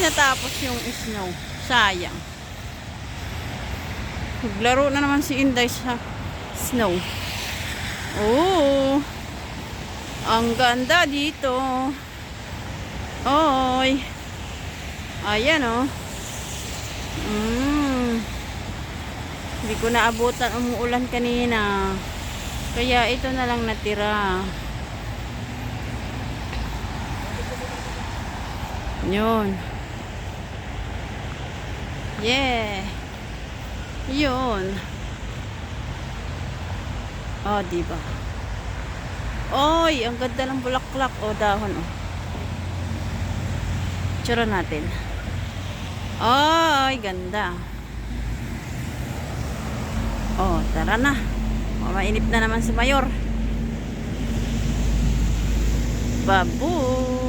natapos yung snow. Sayang. Naglaro na naman si Inday sa snow. Oo. Ang ganda dito. Oy. Ayan oh. Mm. Hindi ko naabutan umuulan kanina. Kaya ito na lang natira. Yun. Yeah. Yun. Oh, di ba? Oy, ang ganda ng bulaklak o dahon oh. Tsura natin. Oy, ganda. Oh, tara na. Oh, mainip na naman si Mayor. Babu.